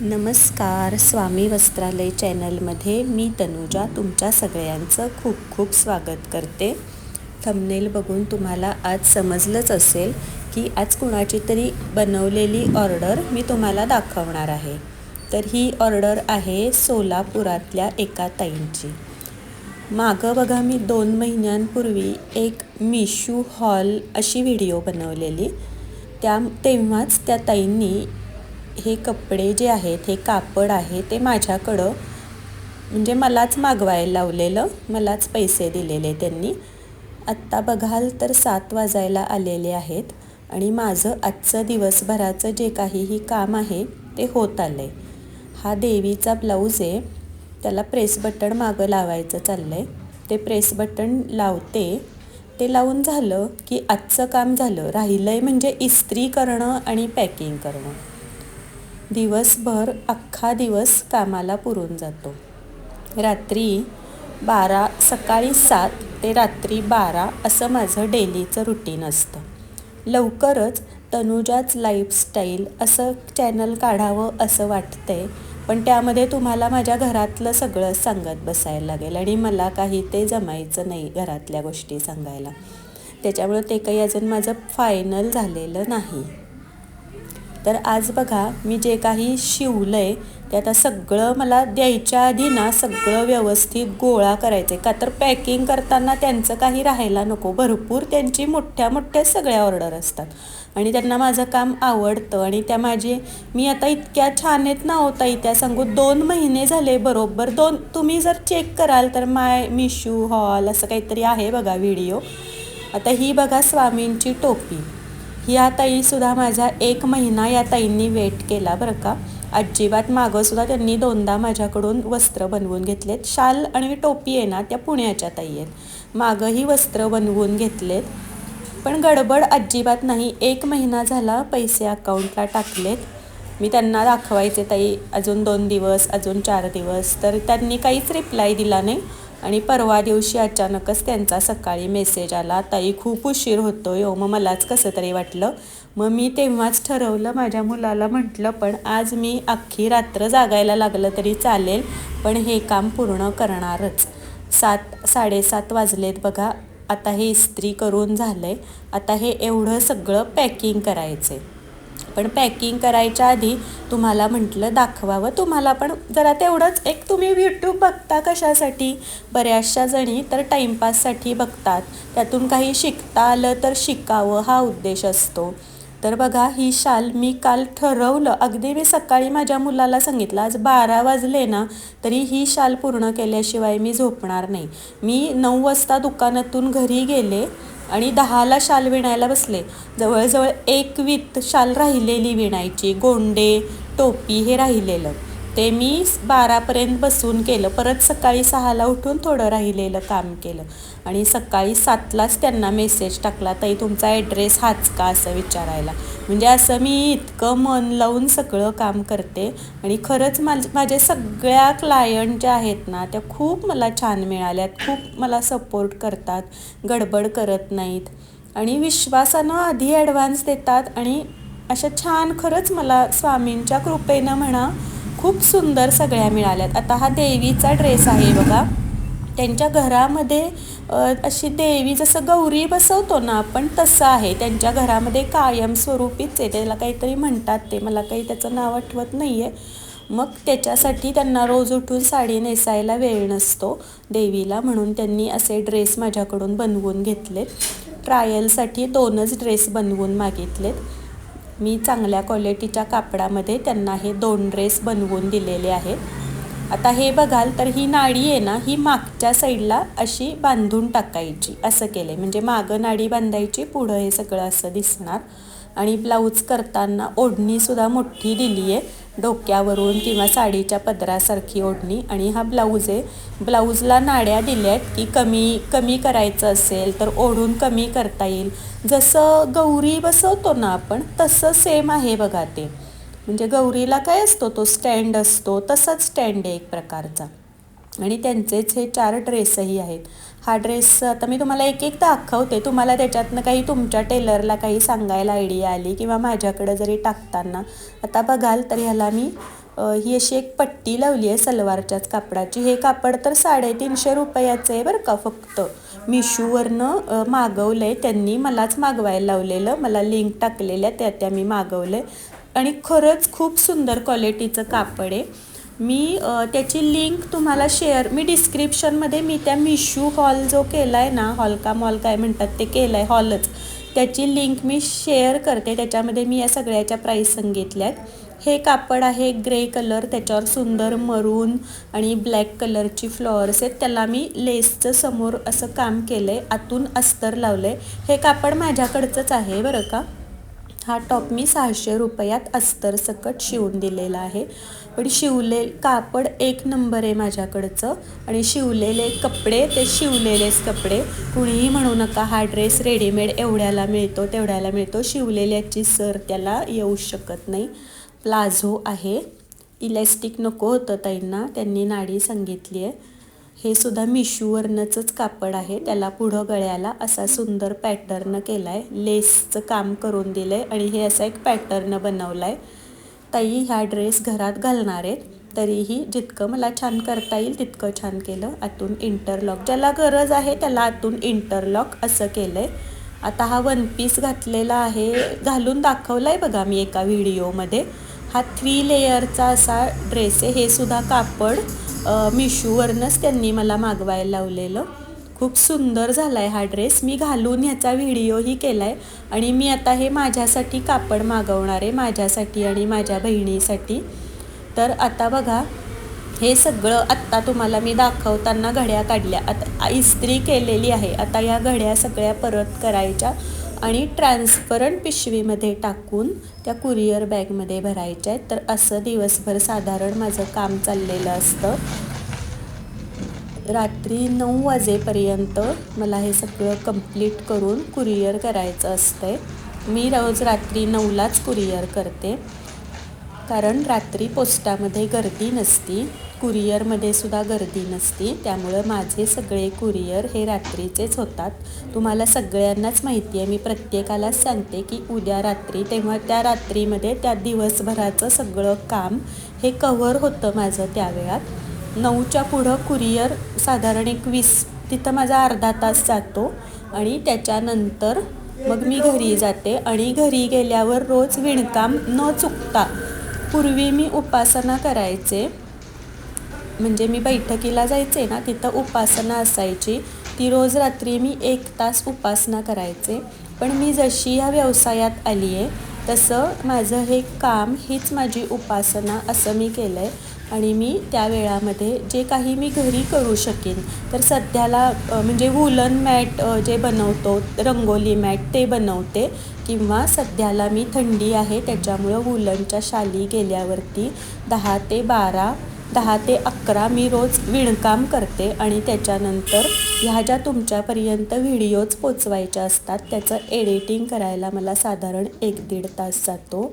नमस्कार स्वामी वस्त्रालय चॅनलमध्ये मी तनुजा तुमच्या सगळ्यांचं खूप खूप स्वागत करते. थंबनेल बघून तुम्हाला आज समजलंच असेल की आज कुणाची तरी बनवलेली ऑर्डर मी तुम्हाला दाखवणार आहे. तर ही ऑर्डर आहे सोलापुरातल्या एका ताईंची. मागं बघा मी दोन महिन्यांपूर्वी एक मिशू हॉल अशी व्हिडिओ बनवलेली. त्या तेव्हाच त्या ताईंनी हे कपडे जे आहेत हे कापड आहे ते माझ्याकडं म्हणजे मलाच मागवायला लावलेलं मलाच पैसे दिलेले त्यांनी. आत्ता बघाल तर सात वाजायला आलेले आहेत आणि माझं आजचं दिवसभराचं जे काहीही काम आहे ते होत आलं आहे हा देवीचा ब्लाऊज आहे त्याला प्रेस बटण मागं लावायचं चाललं आहे ते प्रेस बटण लावते. ते लावून झालं की आजचं काम झालं. राहिलं आहे म्हणजे इस्त्री करणं आणि पॅकिंग करणं. दिवसभर अख्खा दिवस कामाला पुरून जातो. रात्री बारा सकाळी सात ते रात्री बारा असं माझं डेलीचं रुटीन असतं. लवकरच तनुजाच लाईफस्टाईल असं चॅनल काढावं असं वाटतंय पण त्यामध्ये तुम्हाला माझ्या घरातलं सगळं सांगत बसायला लागेल आणि मला काही ते जमायचं नाही घरातल्या गोष्टी सांगायला. त्याच्यामुळं ते काही अजून माझं फायनल झालेलं नाही. तर आज बघा मी जे काही शिवलं आहे ते आता सगळं मला द्यायच्या आधी ना सगळं व्यवस्थित गोळा करायचं आहे का तर पॅकिंग करताना त्यांचं काही राहायला नको. भरपूर त्यांची मोठ्या मोठ्या सगळ्या ऑर्डर असतात. आणि त्यांना माझं काम आवडतं. आणि त्या माझे मी आता इतक्या छान आहेत ना होता त्या सांगू दोन महिने झाले बरोबर. दोन तुम्ही जर चेक कराल तर माय मिशू हॉल असं काहीतरी आहे बघा व्हिडिओ. आता ही बघा स्वामींची टोपी. ह्या ताईसुद्धा माझा एक महिना या ताईंनी वेट केला बरं का. अजिबात मागंसुद्धा त्यांनी दोनदा माझ्याकडून वस्त्र बनवून घेतलेत. शाल आणि टोपी आहे ना त्या पुण्याच्या ताई आहेत. मागंही वस्त्र बनवून घेतलेत. पण गडबड अजिबात नाही. एक महिना झाला पैसे अकाउंटला टाकलेत. मी त्यांना दाखवायचे ताई अजून दोन दिवस अजून चार दिवस. तर त्यांनी काहीच रिप्लाय दिला नाही. आणि परवा दिवशी अचानकच त्यांचा सकाळी मेसेज आला ताई खूप उशीर होतो यो मग मलाच कसं तरी वाटलं? मग मी तेव्हाच ठरवलं माझ्या मुलाला म्हटलं पण आज मी अख्खी रात्र जागायला लागलं तरी चालेल पण हे काम पूर्ण करणारच. सात साडेसात वाजलेत बघा आता हे इस्त्री करून झालं आहे आता हे एवढं सगळं पॅकिंग करायचं आहे पण पॅकिंग करायच्या आधी तुम्हाला म्हटलं दाखवावं. तुम्हाला पण जरा तेवढंच एक तुम्ही यूट्यूब बघता कशासाठी? बऱ्याचशा जणी तर टाईमपाससाठी बघतात. त्यातून काही शिकता आलं तर शिकावं हा उद्देश असतो. तर बघा ही शाल मी काल ठरवलं. अगदी मी सकाळी माझ्या मुलाला सांगितलं आज बारा वाजले ना तरी ही शाल पूर्ण केल्याशिवाय मी झोपणार नाही. मी नऊ वाजता दुकानातून घरी गेले. आणि दहाला शाल विणायला बसले. जवळजवळ एक वीत शाल राहिलेली विणायची. गोंडे टोपी हे राहिलेलं. ते मी बारापर्यंत बसून केलं. परत सकाळी सहाला उठून थोडं राहिलेलं काम केलं. आणि सकाळी सातलाच त्यांना मेसेज टाकला ताई तुमचा ॲड्रेस हाच का? असं विचारायला. म्हणजे असं मी इतकं मन लावून सगळं काम करते. आणि खरंच माझ माझे सगळ्या क्लायंट ज्या आहेत ना त्या खूप मला छान मिळाल्यात. खूप मला सपोर्ट करतात. गडबड करत नाहीत. आणि विश्वासानं आधी ॲडव्हान्स देतात. आणि अशा छान खरंच मला स्वामींच्या कृपेनं म्हणा खूप सुंदर सगळ्या मिळाल्यात. आता हा देवीचा ड्रेस आहे बघा. त्यांच्या घरामध्ये अशी देवी जसं गौरी बसवतो ना आपण तसं आहे. त्यांच्या घरामध्ये कायमस्वरूपीच आहे. त्याला काहीतरी म्हणतात ते. मला काही त्याचं नाव आठवत नाही आहे मग त्याच्यासाठी त्यांना रोज उठून साडी नेसायला वेळ नसतो देवीला म्हणून त्यांनी असे ड्रेस माझ्याकडून बनवून घेतलेत. ट्रायलसाठी दोनच ड्रेस बनवून मागितलेत. मी चांगल्या क्वालिटीच्या कापडामध्ये त्यांना हे दोन ड्रेस बनवून दिलेले आहेत. आता हे बघाल तर ही नाडी आहे ना ही मागच्या साईडला अशी बांधून टाकायची असं केलं म्हणजे मागं नाडी बांधायची पुढं हे सगळं असं दिसणार. आणि ब्लाऊज करताना ओढणीसुद्धा मोठी दिली आहे. डोक्यावरून किंवा साडीच्या पदरासारखी ओढणी. आणि हा ब्लाऊज आहे. ब्लाऊजला नाड्या दिल्या आहेत की कमी कमी करायचं असेल तर ओढून कमी करता येईल. जसं गौरी बसवतो ना आपण तसं सेम आहे बघा ते. म्हणजे गौरीला काय असतो? तो स्टँड असतो. तसाच स्टँड आहे एक प्रकारचा. आणि त्यांचेच हे चार ड्रेसही आहेत. हा ड्रेस आता मी तुम्हाला एक एक दाखवते तुम्हाला त्याच्यातनं काही तुमच्या टेलरला काही सांगायला आयडिया आली किंवा माझ्याकडं जरी टाकताना आता बघाल तर ह्याला मी ही अशी एक पट्टी लावली आहे सलवारच्याच कापडाची. हे कापड तर साडेतीनशे रुपयाचं आहे बरं का फक्त. मिशूवरनं मागवलं आहे त्यांनी. मलाच मागवायला लावलेलं. मला लिंक टाकलेल्या त्या त्या मी मागवलं आहे आणि खरंच खूप सुंदर क्वालिटीचं कापड आहे. मी त्याची लिंक तुम्हाला शेअर मी डिस्क्रिप्शनमध्ये मी त्या मिशू हॉल जो केला आहे ना हॉल का मॉल काय म्हणतात ते केलं आहे हॉलच त्याची लिंक मी शेअर करते त्याच्यामध्ये मी या सगळ्याच्या प्राईस सांगितल्या आहेत हे कापड आहे ग्रे कलर त्याच्यावर सुंदर मरून आणि ब्लॅक कलरची फ्लॉवर्स आहेत. त्याला मी लेसचं समोर असं काम केलं आहे आतून अस्तर लावलं आहे हे कापड माझ्याकडचंच आहे बरं का. हा टॉप मी सहाशे रुपयात अस्तर सकट शिवून दिलेला आहे. पण शिवले कापड एक नंबर आहे माझ्याकडचं. आणि शिवलेले कपडे ते शिवलेलेच कपडे. कुणीही म्हणू नका हा ड्रेस रेडीमेड एवढ्याला मिळतो तेवढ्याला मिळतो. शिवलेल्याची सर त्याला येऊ शकत नाही. प्लाझो आहे. इलॅस्टिक नको होतं ताईंना. त्यांनी नाडी सांगितली आहे. हे सुद्धा मिशूवरनंच कापड आहे. त्याला पुढं गळ्याला असा सुंदर पॅटर्न केला आहे लेसचं काम करून दिलं आहे आणि हे असा एक पॅटर्न बनवला आहे ताई ह्या ड्रेस घरात घालणार आहेत. तरीही जितकं मला छान करता येईल तितकं छान केलं. आतून इंटरलॉक ज्याला गरज आहे त्याला आतून इंटरलॉक असं केलं आहे आता हा वन पीस घातलेला आहे घालून दाखवला आहे बघा मी एका व्हिडिओमध्ये हा थ्री लेयरचा असा ड्रेस आहे. हे सुद्धा कापड मिशूवरनंच त्यांनी मला मागवायला लावलेलं. खूप सुंदर झाला आहे हा ड्रेस. मी घालून ह्याचा व्हिडिओही केला आहे आणि मी आता हे माझ्यासाठी कापड मागवणार आहे माझ्यासाठी आणि माझ्या बहिणीसाठी. तर आता बघा हे सगळं आत्ता तुम्हाला मी दाखवताना घड्या काढल्या. आता इस्त्री केलेली आहे. आता या घड्या सगळ्या परत करायच्या आणि ट्रान्सपरंट पिशवीमध्ये टाकून त्या कुरिअर बॅगमध्ये भरायच्या आहेत. तर असं दिवसभर साधारण माझं काम चाललेलं असतं. रात्री नऊ वाजेपर्यंत मला हे सगळं कंप्लीट करून कुरिअर करायचं असतंय. मी रोज रात्री नऊलाच कुरिअर करते. कारण रात्री पोस्टामध्ये गर्दी नसती. कुरिअरमध्ये सुद्धा गर्दी नसती. त्यामुळं माझे सगळे कुरिअर हे रात्रीचेच होतात. तुम्हाला सगळ्यांनाच माहिती आहे. मी प्रत्येकालाच सांगते की उद्या रात्री तेव्हा त्या रात्रीमध्ये त्या दिवसभराचं सगळं काम हे कव्हर होतं माझं त्यावेळात नऊच्या पुढं कुरिअर साधारण एक वीस तिथं माझा अर्धा तास जातो आणि त्याच्यानंतर मग मी घरी जाते आणि घरी गेल्यावर रोज विणकाम न चुकता. पूर्वी मी उपासना करायचे. म्हणजे मी बैठकीला जायचे ना तिथं उपासना असायची. ती रोज रात्री मी एक तास उपासना करायचे. पण मी जशी या व्यवसायात आली आहे तसं माझं हे काम हीच माझी उपासना असं मी केलं आहे आणि मी त्या वेळामध्ये जे काही मी घरी करू शकेन तर सध्याला म्हणजे वुलन मॅट जे बनवतो रंगोली मॅट ते बनवते. किंवा सध्याला मी थंडी आहे त्याच्यामुळं वुलनच्या शाली गेल्यावरती दहा ते बारा दहा ते अकरा मी रोज विणकाम करते आणि त्याच्यानंतर ह्या ज्या तुमच्यापर्यंत व्हिडिओज पोचवायच्या असतात त्याचं एडिटिंग करायला मला साधारण एक दीड तास जातो.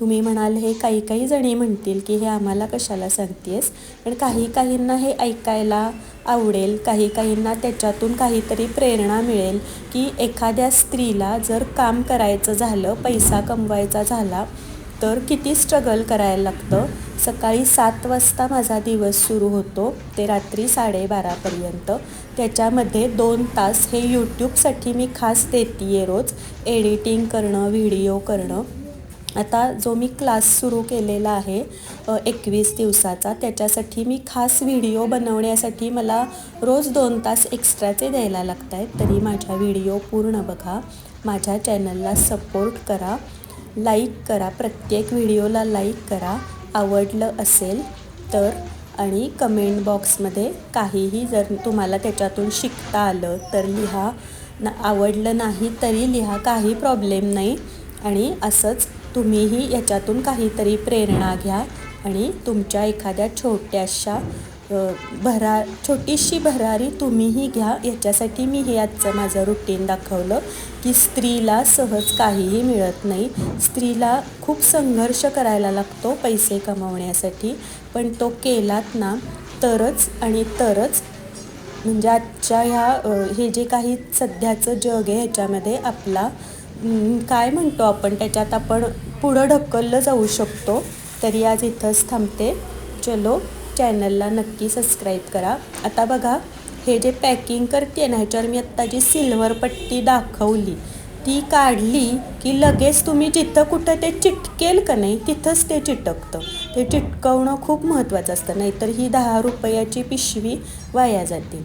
तुम्ही म्हणाल हे काही काही जणी म्हणतील की हे आम्हाला कशाला सांगतेस? पण काही काहींना हे ऐकायला आवडेल काही काहींना त्याच्यातून काहीतरी प्रेरणा मिळेल की एखाद्या स्त्रीला जर काम करायचं झालं पैसा कमवायचा झाला तर किती स्ट्रगल करायला लागतं? सकाळी सात वाजता माझा दिवस सुरू होतो. ते रात्री साडेबारापर्यंत त्याच्यामध्ये दोन तास हे यूट्यूबसाठी मी खास देते आहे रोज. एडिटिंग करणं व्हिडिओ करणं. आता जो मी क्लास सुरू केलेला आहे एकवीस दिवसाचा त्याच्यासाठी मी खास व्हिडिओ बनवण्यासाठी मला रोज दोन तास एक्स्ट्राचे द्यायला लागत आहेत तरी माझ्या व्हिडिओ पूर्ण बघा. माझ्या चॅनलला सपोर्ट करा. लाईक करा. प्रत्येक व्हिडिओला लाईक करा. आवडलं असेल तर आणि कमेंट बॉक्समध्ये काहीही जर तुम्हाला त्याच्यातून शिकता आलं तर लिहा. ना आवडलं नाही तरी लिहा काही प्रॉब्लेम नाही. आणि असंच तुम्हीही याच्यातून काहीतरी प्रेरणा घ्या आणि तुमच्या एखाद्या छोट्याशा भरा छोटीशी भरारी तुम्हीही घ्या. याच्यासाठी मी हे आजचं माझं रुटीन दाखवलं की स्त्रीला सहज काहीही मिळत नाही. स्त्रीला खूप संघर्ष करायला लागतो पैसे कमवण्यासाठी. पण तो केलात ना तरच आणि तरच. म्हणजे आजच्या ह्या हे जे काही सध्याचं जग आहे ह्याच्यामध्ये आपला काय म्हणतो आपण? त्याच्यात आपण पुढं ढकललं जाऊ शकतो. तरी आज इथंच थांबते. चलो. चॅनलला नक्की सबस्क्राईब करा. आता बघा हे जे पॅकिंग करते ना ह्याच्यावर मी आत्ता जी सिल्वर पट्टी दाखवली ती काढली की लगेच तुम्ही जिथं कुठं ते चिटकेल का नाही तिथंच ते चिटकतं. ते चिटकवणं खूप महत्त्वाचं असतं नाहीतर ही दहा रुपयाची पिशवी वाया जाते.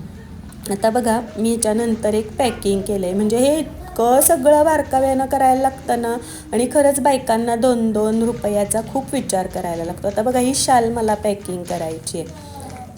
आता बघा मी ह्याच्यानंतर एक पॅकिंग केलं आहे म्हणजे हे इतकं सगळं बारकाव्यानं करायला लागतं ना. आणि खरंच बायकांना दोन दोन रुपयाचा खूप विचार करायला लागतो. आता बघा ही शाल मला पॅकिंग करायची आहे.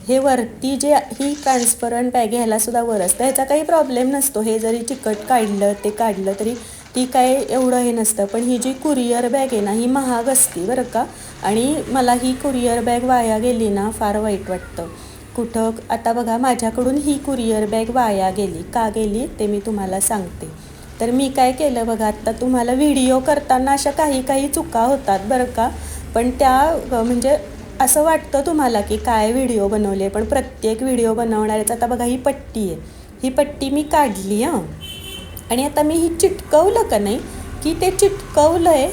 हे वरती जे ही ट्रान्सपरंट बॅग ह्याला सुद्धा वर असतं. ह्याचा काही प्रॉब्लेम नसतो. हे जरी चिकट काढलं ते काढलं तरी ती काय एवढं हे नसतं. पण ही जी कुरिअर बॅग आहे ना ही महाग असती बरं का. आणि मला ही कुरिअर बॅग वाया गेली ना फार वाईट वाटतं. कुठं आता बघा माझ्याकडून ही कुरिअर बॅग वाया गेली. का गेली ते मी तुम्हाला सांगते. तर मी काय केलं बघा आत्ता तुम्हाला व्हिडिओ करताना अशा काही काही चुका होतात बरं का. पण त्या म्हणजे असं वाटतं तुम्हाला की काय व्हिडिओ बनवले पण प्रत्येक व्हिडिओ बनवणाऱ्याचा आता बघा ही पट्टी आहे. ही पट्टी मी काढली हां. आणि आता मी ही चिटकवलं का नाही की ते चिटकवलं आहे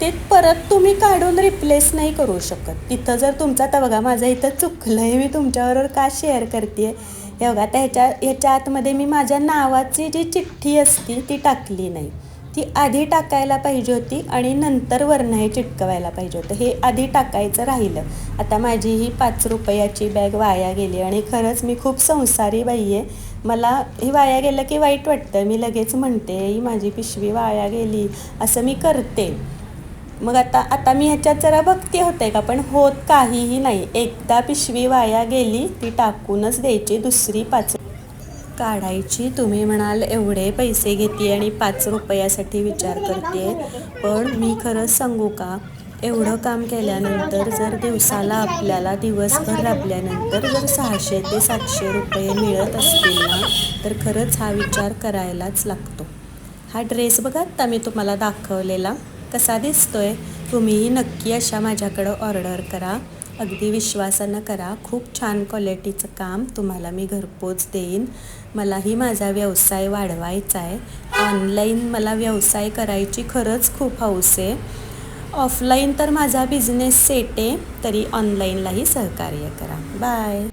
ते परत तुम्ही काढून रिप्लेस नाही करू शकत. तिथं जर तुमचा आता बघा माझं इथं चुकलं आहे मी तुमच्याबरोबर का शेअर करते आहे हे बघा आता ह्याच्या ह्याच्या आतमध्ये मी माझ्या नावाची जी चिठ्ठी असती ती टाकली नाही. ती आधी टाकायला पाहिजे होती आणि नंतर वरनं हे चिटकवायला पाहिजे होतं. हे आधी टाकायचं राहिलं. आता माझी ही पाच रुपयाची बॅग वाया गेली आणि खरंच मी खूप संसारी बाई आहे. मला हे वाया गेलं की वाईट वाटतं. मी लगेच म्हणते ही माझी पिशवी वाया गेली. असं मी करते. मग आता आता मी ह्याच्यात जरा भक्ती होते का? पण होत काहीही नाही. एकदा पिशवी वाया गेली ती टाकूनच द्यायची दुसरी पाच काढायची. तुम्ही म्हणाल एवढे पैसे घेते आणि पाच रुपयासाठी विचार करते पण मी खरंच सांगू का? एवढं काम केल्यानंतर जर दिवसाला आपल्याला दिवसभर राबल्यानंतर जर सहाशे ते सातशे रुपये मिळत असतील ना तर खरंच हा विचार करायलाच लागतो. हा ड्रेस बघा आता मी तुम्हाला दाखवलेला. कसा दिसतोय तुम्हीही नक्की अशा माझ्याकडं ऑर्डर करा. अगदी विश्वासानं करा. खूप छान क्वालिटीचं काम तुम्हाला मी घरपोच देईन. मलाही माझा व्यवसाय वाढवायचा आहे. ऑनलाईन मला व्यवसाय करायची खरंच खूप हौस आहे. ऑफलाईन तर माझा बिझनेस सेट आहे तरी ऑनलाईनलाही सहकार्य करा. बाय.